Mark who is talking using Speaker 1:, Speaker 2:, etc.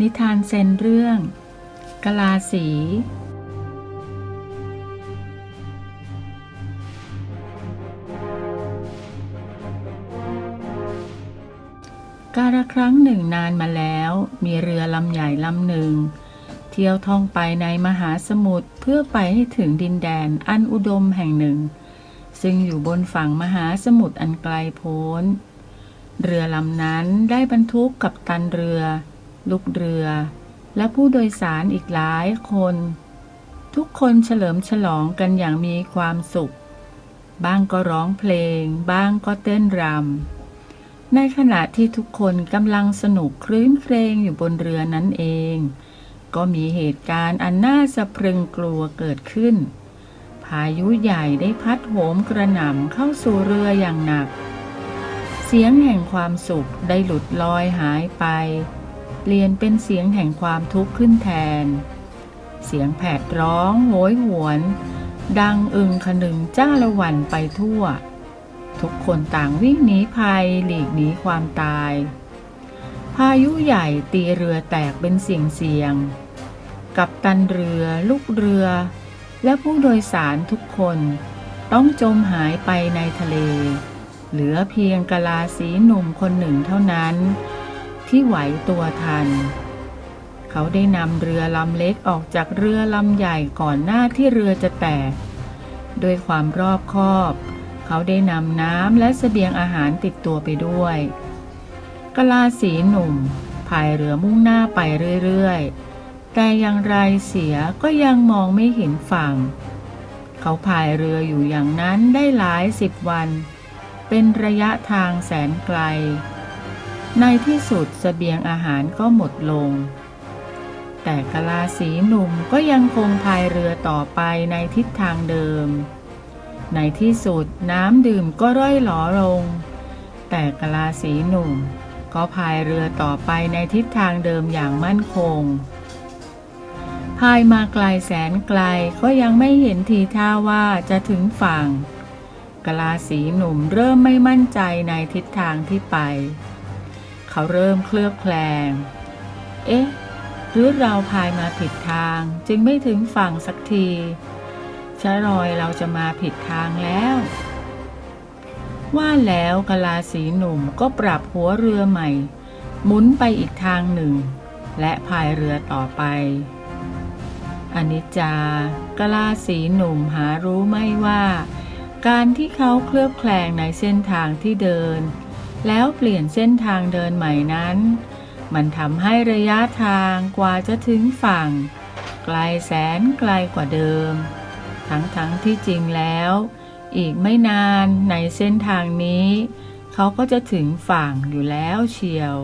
Speaker 1: นิทานเซนเรื่อง กลาสี กาละครั้งหนึ่งนานมาแล้วมีเรือลำใหญ่ลำหนึ่ง เที่ยวท่องไปในมหาสมุทรเพื่อไปให้ถึงดินแดนอันอุดมแห่งหนึ่ง ซึ่งอยู่บนฝั่งมหาสมุทรอันไกลโพ้น เรือลำนั้นได้บรรทุกกับตันเรือ ลูกเรือ และผู้โดยสารอีกหลายคน ทุกคนเฉลิมฉลองกันอย่างมีความสุข บ้างก็ร้องเพลง บ้างก็เต้นรำ ในขณะที่ทุกคนกำลังสนุกครื้นเครงอยู่บนเรือนั้นเอง ก็มีเหตุการณ์อันน่าสะพรึงกลัวเกิดขึ้น พายุใหญ่ได้พัดโหมกระหน่ำเข้าสู่เรืออย่างหนักเสียงแห่งความสุขได้หลุดลอยหายไป เปลี่ยนเป็นเสียงแห่งความทุกข์ขึ้นแทน เสียงแผดร้องโหยหวน ดังอึงขนึงจ้าละวันไปทั่ว ทุกคนต่างวิ่งหนีภัยหลีกหนีความตาย พายุใหญ่ตีเรือแตกเป็นเสียงเสียง กับตันเรือ ลูกเรือ และผู้โดยสารทุกคนต้องจมหายไปในทะเล เหลือเพียงกะลาสีหนุ่มคนหนึ่งเท่านั้น ที่ไหวตัวทัน เขาได้นำเรือลำเล็กออกจากเรือลำใหญ่ก่อนหน้าที่เรือจะแตก ด้วยความรอบคอบ เขาได้นำน้ำและเสบียงอาหารติดตัวไปด้วยกลาสีหนุ่มพายเรือมุ่งหน้าไปเรื่อยๆ แต่อย่างไรเสียก็ยังมองไม่เห็นฝั่ง เขาพายเรืออยู่อย่างนั้นได้หลายสิบวัน เป็นระยะทางแสนไกล ในที่สุดเสบียงอาหารก็หมดลง แต่กะลาสีหนุ่มก็ยังคงพายเรือต่อไปในทิศทางเดิม ในที่สุดน้ำดื่มก็ร่อยหลอลง แต่กะลาสีหนุ่ม ก็พายเรือต่อไปในทิศทางเดิมอย่างมั่นคง พายมาไกลแสนไกลก็ยังไม่เห็นทีท่าว่าจะถึงฝั่งกะลาสีหนุ่มเริ่มไม่มั่นใจในทิศทางที่ไป เขาเริ่มเคลือบแคลง เอ๊ะ หรือเราพายมาผิดทางจึงไม่ถึงฝั่งสักทีชะรอยเราจะมาผิดทางแล้ว ว่าแล้วกลาสีหนุ่มก็ปรับหัวเรือใหม่ หมุนไปอีกทางหนึ่ง และพายเรือต่อไปอนิจจากลาสีหนุ่มหารู้ไม่ว่า การที่เขาเคลือบแคลงในเส้นทางที่เดิน แล้วเปลี่ยนเส้นทางเดินใหม่นั้น มันทำให้ระยะทางกว่าจะถึงฝั่ง ไกลแสนไกลกว่าเดิม ทั้งๆทที่จริงแล้ว อีกไม่นานในเส้นทางนี้ เขาก็จะถึงฝั่งอยู่แล้วเชียว